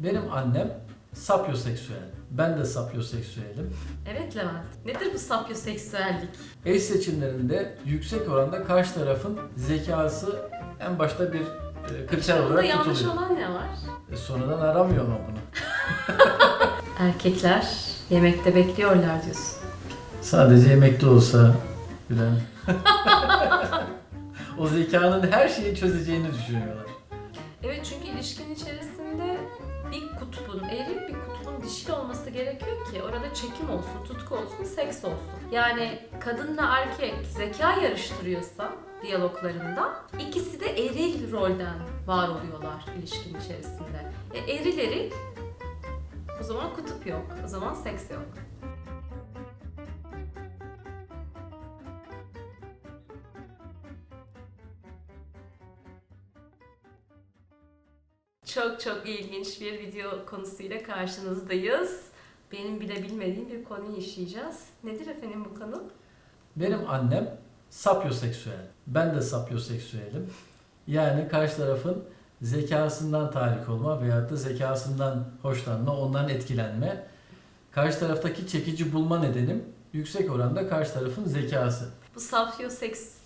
Benim annem sapyoseksüel. Ben de sapyoseksüelim. Evet Levent. Nedir bu sapyoseksüellik? Eş seçimlerinde yüksek oranda karşı tarafın zekası en başta bir e, kriter Bunda olarak yanlış tutuluyor. olan ne var? E, sonradan aramıyor mu bunu? Erkekler yemekte bekliyorlar diyorsun. Sadece yemekte olsa bilen. o zekanın her şeyi çözeceğini düşünüyorlar. Çünkü ilişkinin içerisinde bir kutbun eril bir kutbun dişil olması gerekiyor ki orada çekim olsun, tutku olsun, seks olsun. Yani kadınla erkek zeka yarıştırıyorsa diyaloglarında ikisi de eril rolden var oluyorlar ilişkinin içerisinde. E, eril eril o zaman kutup yok, o zaman seks yok. Çok çok ilginç bir video konusuyla karşınızdayız. Benim bile bilmediğim bir konuyu işleyeceğiz. Nedir efendim bu konu? Benim annem sapyoseksüel. Ben de sapyoseksüelim. Yani karşı tarafın zekasından tahrik olma veyahut da zekasından hoşlanma, ondan etkilenme. Karşı taraftaki çekici bulma nedenim yüksek oranda karşı tarafın zekası. Bu sapyoseks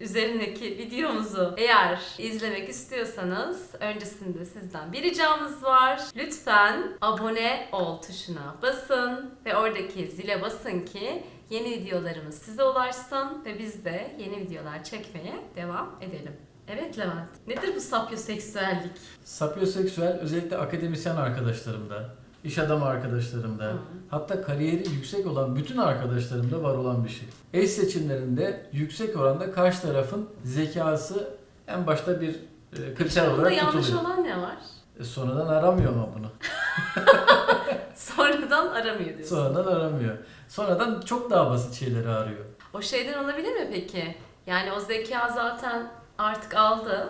üzerindeki videomuzu eğer izlemek istiyorsanız öncesinde sizden bir ricamız var. Lütfen abone ol tuşuna basın ve oradaki zile basın ki yeni videolarımız size ulaşsın ve biz de yeni videolar çekmeye devam edelim. Evet Levent, nedir bu sapyoseksüellik? Sapyoseksüel özellikle akademisyen arkadaşlarımda, iş adamı arkadaşlarımda, Hı. hatta kariyeri yüksek olan bütün arkadaşlarımda var olan bir şey. Eş seçimlerinde yüksek oranda karşı tarafın zekası en başta bir e, kriter Bunda olarak yanlış tutuluyor. olan ne var? E, sonradan aramıyor mu bunu? Sonradan aramıyor diyorsun. Sonradan aramıyor. Sonradan çok daha basit şeyleri arıyor. O şeyden olabilir mi peki? Yani o zeka zaten artık aldı.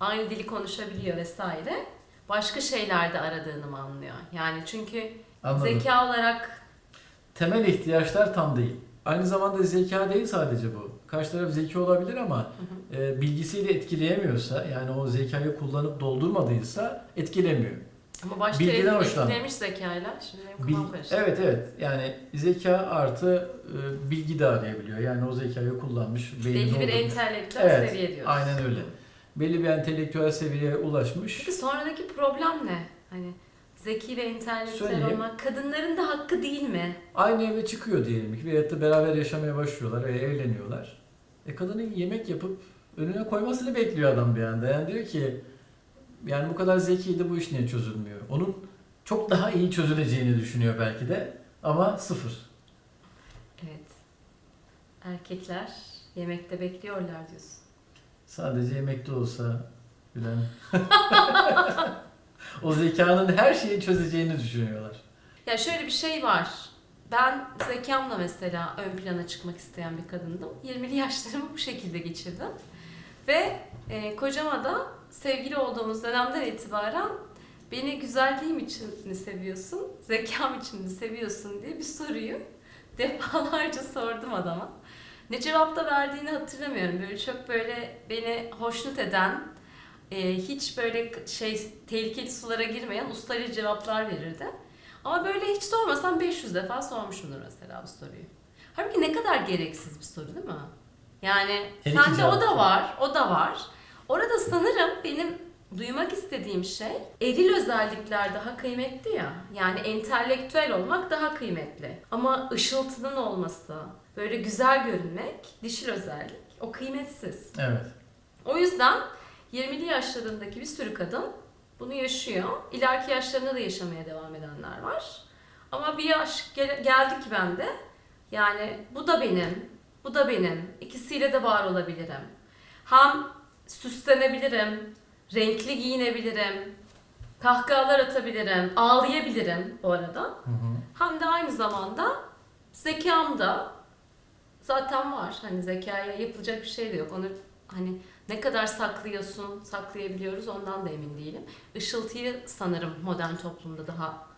Aynı dili konuşabiliyor vesaire. Başka şeylerde aradığını mı anlıyor? Yani çünkü Anladım. zeka olarak Temel ihtiyaçlar tam değil. Aynı zamanda zeka değil sadece bu. Karşı taraf zeki olabilir ama e, bilgisiyle etkileyemiyorsa yani o zekayı kullanıp doldurmadıysa etkilemiyor. ama başka Bilgiden etkilemiş zekayla. Şimdi benim Bil- karıştı. evet evet yani zeka artı e, bilgi de arayabiliyor. Yani o zekayı kullanmış. Belli bir entelektüel Evet, seviye diyoruz. Aynen öyle. Belli bir entelektüel seviyeye ulaşmış. Peki sonradaki problem ne? Hani zeki ve entelektüel Söyleyeyim. olmak kadınların da hakkı değil mi? Aynı eve çıkıyor diyelim ki veyahut da beraber yaşamaya başlıyorlar ve evleniyorlar. E kadının yemek yapıp önüne koymasını bekliyor adam bir anda. Yani diyor ki yani bu kadar zekiydi bu iş niye çözülmüyor? Onun çok daha iyi çözüleceğini düşünüyor belki de ama sıfır. Evet. Erkekler yemekte bekliyorlar diyorsun. Sadece yemekte olsa bilen. o zekanın her şeyi çözeceğini düşünüyorlar. Ya şöyle bir şey var. Ben zekamla mesela ön plana çıkmak isteyen bir kadındım. 20'li yaşlarımı bu şekilde geçirdim. Ve e, kocama da sevgili olduğumuz dönemden itibaren beni güzelliğim için mi seviyorsun, zekam için mi seviyorsun diye bir soruyu defalarca sordum adama. Ne cevap da verdiğini hatırlamıyorum. Böyle çok böyle beni hoşnut eden, e, hiç böyle şey tehlikeli sulara girmeyen ustaca cevaplar verirdi. Ama böyle hiç sormasam 500 defa sormuşumdur mesela bu soruyu. Halbuki ne kadar gereksiz bir soru değil mi? Yani Her sende o da var, o da var. Orada sanırım benim duymak istediğim şey eril özellikler daha kıymetli ya. Yani entelektüel olmak daha kıymetli. Ama ışıltının olması, böyle güzel görünmek, dişil özellik o kıymetsiz. Evet. O yüzden 20'li yaşlarındaki bir sürü kadın bunu yaşıyor. İleriki yaşlarında da yaşamaya devam edenler var. Ama bir yaş gel- geldi ki bende. Yani bu da benim, bu da benim. İkisiyle de var olabilirim. Hem süslenebilirim, renkli giyinebilirim, kahkahalar atabilirim, ağlayabilirim bu arada. Hı hı. Hem de aynı zamanda zekam da zaten var. Hani zekaya yapılacak bir şey de yok. Onu hani ne kadar saklıyorsun, saklayabiliyoruz ondan da emin değilim. Işıltıyı sanırım modern toplumda daha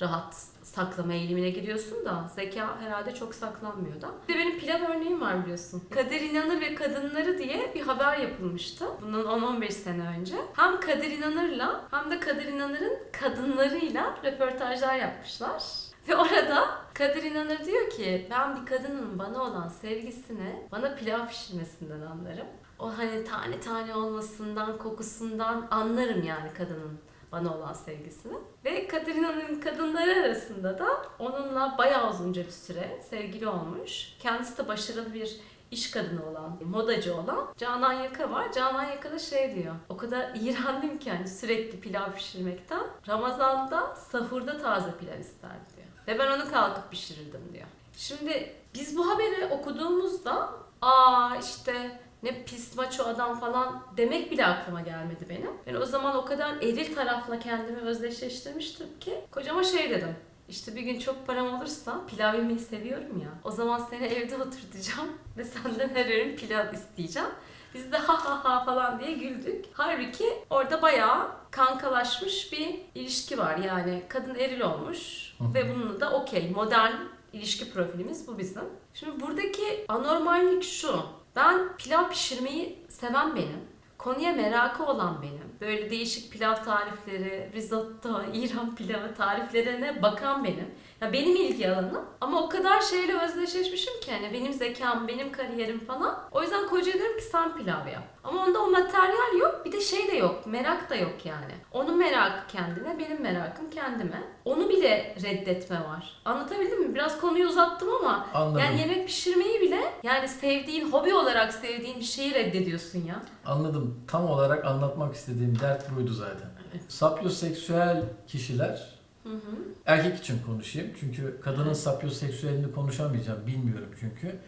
rahat saklama eğilimine giriyorsun da zeka herhalde çok saklanmıyor da. Bir de benim pilav örneğim var biliyorsun. Kader İnanır ve Kadınları diye bir haber yapılmıştı. Bundan 10-15 sene önce. Hem Kader İnanır'la hem de Kader İnanır'ın kadınlarıyla röportajlar yapmışlar. Ve orada Kadir İnanır diyor ki ben bir kadının bana olan sevgisini bana pilav pişirmesinden anlarım. O hani tane tane olmasından, kokusundan anlarım yani kadının bana olan sevgisini. Ve Kadir İnanır'ın kadınları arasında da onunla bayağı uzunca bir süre sevgili olmuş. Kendisi de başarılı bir iş kadını olan, modacı olan Canan Yaka var. Canan Yaka da şey diyor. O kadar iğrendim ki hani sürekli pilav pişirmekten. Ramazan'da sahurda taze pilav isterdi. Ve ben onu kalkıp pişirirdim diyor. Şimdi biz bu haberi okuduğumuzda aa işte ne pis maço adam falan demek bile aklıma gelmedi benim. Ben o zaman o kadar eril tarafla kendimi özdeşleştirmiştim ki kocama şey dedim. İşte bir gün çok param olursa pilav yemeyi seviyorum ya. O zaman seni evde oturtacağım ve senden her öğün pilav isteyeceğim. Biz de ha ha ha falan diye güldük. Halbuki orada bayağı kankalaşmış bir ilişki var. Yani kadın eril olmuş Ve bununla da okey modern ilişki profilimiz bu bizim. Şimdi buradaki anormallik şu. Ben pilav pişirmeyi seven benim. Konuya merakı olan benim. Böyle değişik pilav tarifleri, risotto, İran pilavı tariflerine bakan benim. Ya benim ilgi alanım ama o kadar şeyle özdeşleşmişim ki hani benim zekam, benim kariyerim falan. O yüzden kocaya dedim ki sen pilav yap. Ama onda o materyal yok, bir de şey de yok, merak da yok yani. Onun merakı kendine, benim merakım kendime. Onu bile reddetme var. Anlatabildim mi? Biraz konuyu uzattım ama Anladım. yani yemek pişirmeyi bile yani sevdiğin, hobi olarak sevdiğin bir şeyi reddediyorsun ya. Anladım. Tam olarak anlatmak istediğim dert buydu zaten. Sapyoseksüel kişiler Hı hı. erkek için konuşayım. Çünkü kadının sapyoseksüelini konuşamayacağım. Bilmiyorum çünkü.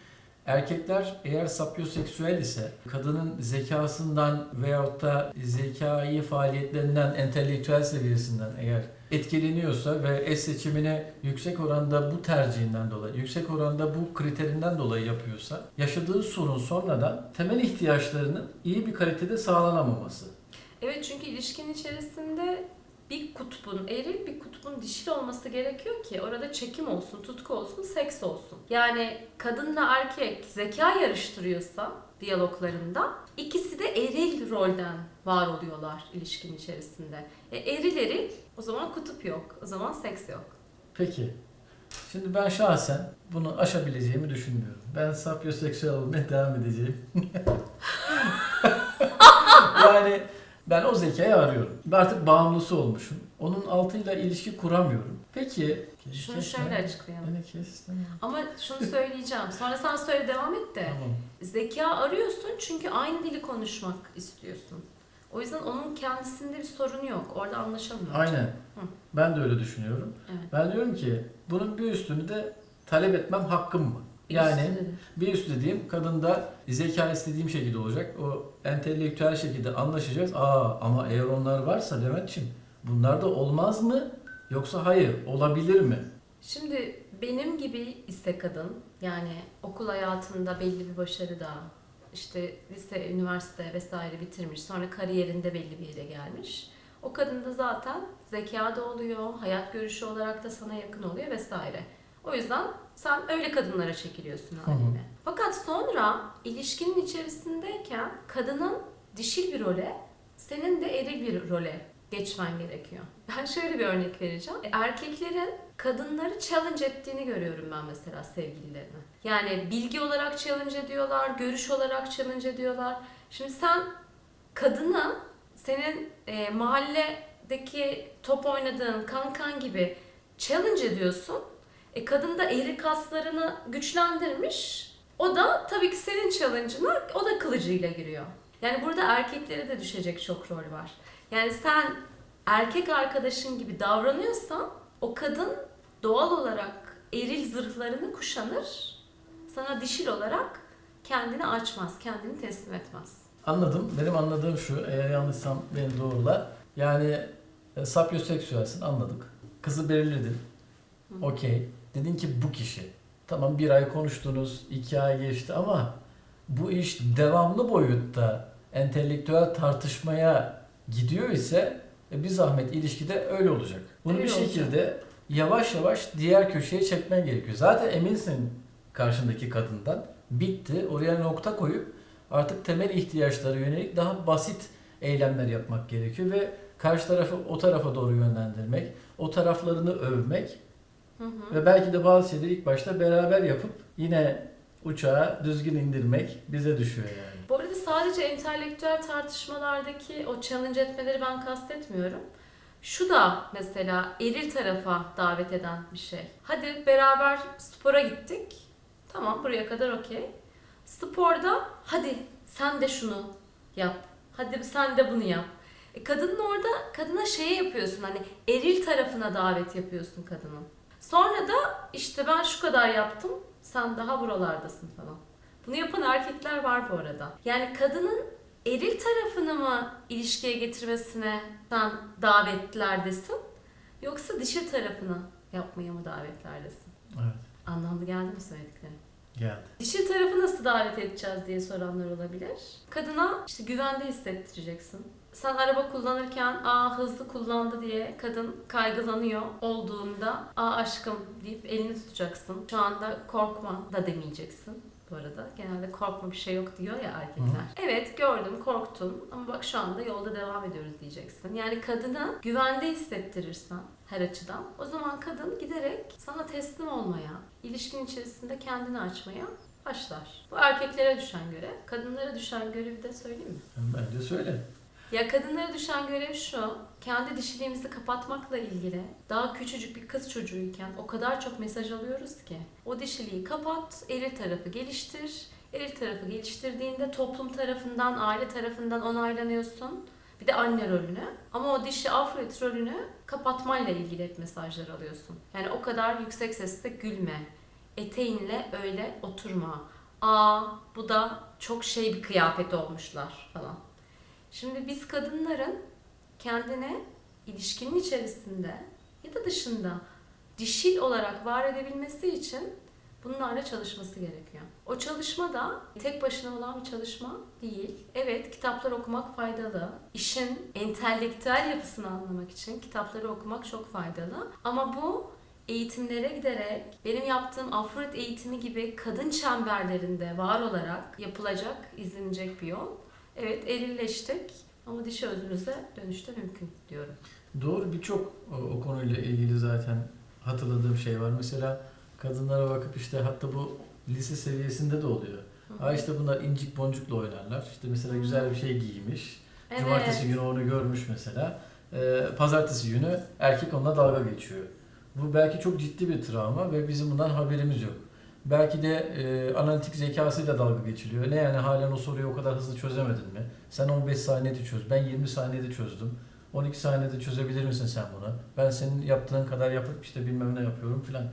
Erkekler eğer sapyoseksüel ise kadının zekasından veyahut da zekai faaliyetlerinden, entelektüel seviyesinden eğer etkileniyorsa ve eş seçimini yüksek oranda bu tercihinden dolayı, yüksek oranda bu kriterinden dolayı yapıyorsa yaşadığı sorun sonradan temel ihtiyaçlarının iyi bir kalitede sağlanamaması. Evet çünkü ilişkinin içerisinde bir kutbun eril bir kutbun dişil olması gerekiyor ki orada çekim olsun, tutku olsun, seks olsun. Yani kadınla erkek zeka yarıştırıyorsa diyaloglarında ikisi de eril rolden var oluyorlar ilişkinin içerisinde. E, eril eril o zaman kutup yok, o zaman seks yok. Peki. Şimdi ben şahsen bunu aşabileceğimi düşünmüyorum. Ben sapyoseksüel olmaya devam edeceğim. yani ben o zekayı arıyorum. Ben artık bağımlısı olmuşum. Onun altıyla ilişki kuramıyorum. Peki. Şunu kesme. şöyle açıklayalım. Beni kestin. Ama şunu söyleyeceğim. Sonra sen söyle devam et de. Tamam. Zeka arıyorsun çünkü aynı dili konuşmak istiyorsun. O yüzden onun kendisinde bir sorunu yok. Orada anlaşamıyor. Aynen. Ben de öyle düşünüyorum. Evet. Ben diyorum ki bunun bir üstünü de talep etmem hakkım mı? Yani Üstü bir üst dediğim kadında zeka istediğim şekilde olacak. O entelektüel şekilde anlaşacağız. Aa ama eğer onlar varsa Levent'ciğim bunlar da olmaz mı? Yoksa hayır olabilir mi? Şimdi benim gibi ise kadın yani okul hayatında belli bir başarıda işte lise, üniversite vesaire bitirmiş sonra kariyerinde belli bir yere gelmiş. O kadın da zaten zeka da oluyor, hayat görüşü olarak da sana yakın oluyor vesaire. O yüzden sen öyle kadınlara çekiliyorsun hı. haline. Fakat sonra ilişkinin içerisindeyken kadının dişil bir role, senin de eril bir role geçmen gerekiyor. Ben şöyle bir örnek vereceğim. Erkeklerin kadınları challenge ettiğini görüyorum ben mesela sevgililerine. Yani bilgi olarak challenge ediyorlar, görüş olarak challenge ediyorlar. Şimdi sen kadını senin e, mahalledeki top oynadığın kankan gibi challenge ediyorsun. E kadın da eğri kaslarını güçlendirmiş. O da tabii ki senin challenge'ına o da kılıcıyla giriyor. Yani burada erkeklere de düşecek çok rol var. Yani sen erkek arkadaşın gibi davranıyorsan o kadın doğal olarak eril zırhlarını kuşanır. Sana dişil olarak kendini açmaz, kendini teslim etmez. Anladım. Benim anladığım şu. Eğer yanlışsam beni doğrula. Yani e, sapyoseksüelsin anladık. Kızı belirledin. Okey. Dedin ki bu kişi. Tamam bir ay konuştunuz, iki ay geçti ama bu iş devamlı boyutta entelektüel tartışmaya gidiyor ise e, bir zahmet ilişkide öyle olacak. Bunu Öyle bir olacak. şekilde yavaş yavaş diğer köşeye çekmen gerekiyor. Zaten eminsin karşındaki kadından. Bitti. Oraya nokta koyup artık temel ihtiyaçlara yönelik daha basit eylemler yapmak gerekiyor ve karşı tarafı o tarafa doğru yönlendirmek, o taraflarını övmek Hı hı. ve belki de bazı şeyleri ilk başta beraber yapıp yine uçağı düzgün indirmek bize düşüyor yani. Bu arada sadece entelektüel tartışmalardaki o challenge etmeleri ben kastetmiyorum. Şu da mesela eril tarafa davet eden bir şey. Hadi beraber spora gittik. Tamam buraya kadar okey. Sporda hadi sen de şunu yap. Hadi sen de bunu yap. E kadının orada kadına şey yapıyorsun hani eril tarafına davet yapıyorsun kadının. Sonra da işte ben şu kadar yaptım sen daha buralardasın falan. Bunu yapan erkekler var bu arada. Yani kadının eril tarafını mı ilişkiye getirmesine sen davetlerdesin yoksa dişil tarafını yapmaya mı davetlerdesin? Evet. Anlamlı geldi mi söylediklerim? Geldi. Dişil tarafı nasıl davet edeceğiz diye soranlar olabilir. Kadına işte güvende hissettireceksin. Sen araba kullanırken aa hızlı kullandı diye kadın kaygılanıyor olduğunda aa aşkım deyip elini tutacaksın. Şu anda korkma da demeyeceksin. Bu arada genelde korkma bir şey yok diyor ya erkekler. Evet gördüm korktun ama bak şu anda yolda devam ediyoruz diyeceksin. Yani kadına güvende hissettirirsen her açıdan o zaman kadın giderek sana teslim olmaya, ilişkin içerisinde kendini açmaya başlar. Bu erkeklere düşen görev. Kadınlara düşen görevi de söyleyeyim mi? Bence söyle. Ya kadınlara düşen görev şu, kendi dişiliğimizi kapatmakla ilgili daha küçücük bir kız çocuğuyken o kadar çok mesaj alıyoruz ki. O dişiliği kapat, eril tarafı geliştir. Eril tarafı geliştirdiğinde toplum tarafından, aile tarafından onaylanıyorsun. Bir de anne rolünü. Ama o dişi afrodit rolünü kapatmayla ilgili hep mesajlar alıyorsun. Yani o kadar yüksek sesle gülme. Eteğinle öyle oturma. Aa bu da çok şey bir kıyafet olmuşlar falan. Şimdi biz kadınların kendine ilişkinin içerisinde ya da dışında dişil olarak var edebilmesi için bunlarla çalışması gerekiyor. O çalışma da tek başına olan bir çalışma değil. Evet kitaplar okumak faydalı. İşin entelektüel yapısını anlamak için kitapları okumak çok faydalı. Ama bu eğitimlere giderek benim yaptığım Afrodit eğitimi gibi kadın çemberlerinde var olarak yapılacak, izlenecek bir yol. Evet erilleştik ama dişi özümüze dönüşte mümkün diyorum. Doğru birçok o, o konuyla ilgili zaten hatırladığım şey var. Mesela kadınlara bakıp işte hatta bu lise seviyesinde de oluyor. Ha işte bunlar incik boncukla oynarlar. İşte mesela güzel bir şey giymiş. Evet. Cumartesi günü onu görmüş mesela. Ee, pazartesi günü erkek onunla dalga geçiyor. Bu belki çok ciddi bir travma ve bizim bundan haberimiz yok. Belki de e, analitik zekasıyla dalga geçiliyor. Ne yani halen o soruyu o kadar hızlı çözemedin mi? Sen 15 saniyede çöz. Ben 20 saniyede çözdüm. 12 saniyede çözebilir misin sen bunu? Ben senin yaptığın kadar yapıp işte bilmem ne yapıyorum filan.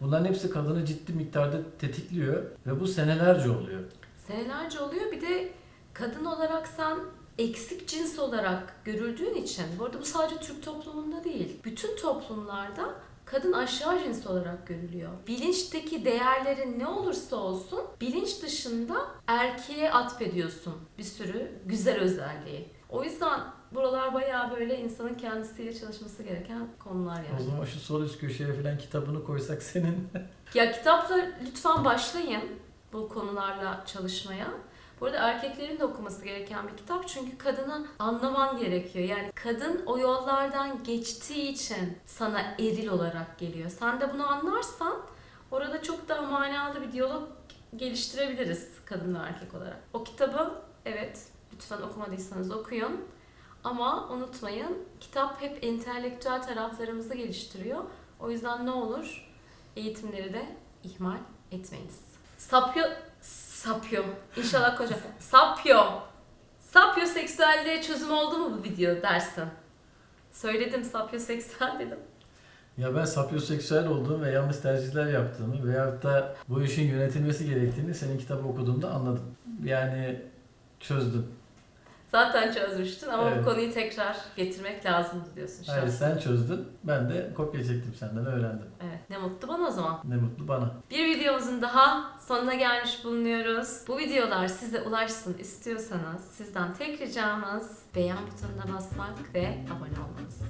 Bunların hepsi kadını ciddi miktarda tetikliyor ve bu senelerce oluyor. Senelerce oluyor. Bir de kadın olarak sen eksik cins olarak görüldüğün için, bu arada bu sadece Türk toplumunda değil, bütün toplumlarda kadın aşağı cins olarak görülüyor. Bilinçteki değerlerin ne olursa olsun bilinç dışında erkeğe atfediyorsun bir sürü güzel özelliği. O yüzden buralar bayağı böyle insanın kendisiyle çalışması gereken konular yani. O zaman şu sol üst köşeye filan kitabını koysak senin. Ya kitapla lütfen başlayın bu konularla çalışmaya. Bu arada erkeklerin de okuması gereken bir kitap çünkü kadını anlaman gerekiyor. Yani kadın o yollardan geçtiği için sana eril olarak geliyor. Sen de bunu anlarsan orada çok daha manalı bir diyalog geliştirebiliriz kadın ve erkek olarak. O kitabı evet lütfen okumadıysanız okuyun. Ama unutmayın kitap hep entelektüel taraflarımızı geliştiriyor. O yüzden ne olur eğitimleri de ihmal etmeyiniz. Sapyo, sapyo. İnşallah koca. Sapyo. Sapyoseksüelliğe çözüm oldu mu bu video dersin? Söyledim sapyoseksüel dedim. Ya ben sapyoseksüel olduğum ve yanlış tercihler yaptığımı veyahut da bu işin yönetilmesi gerektiğini senin kitabı okuduğumda anladım. Yani çözdüm. Zaten çözmüştün ama Evet. bu konuyu tekrar getirmek lazım diyorsun şu an. Hayır sen çözdün. Ben de kopya çektim senden öğrendim. Evet ne mutlu bana o zaman. Ne mutlu bana. Bir videomuzun daha sonuna gelmiş bulunuyoruz. Bu videolar size ulaşsın istiyorsanız sizden tek ricamız beğen butonuna basmak ve abone olmanız.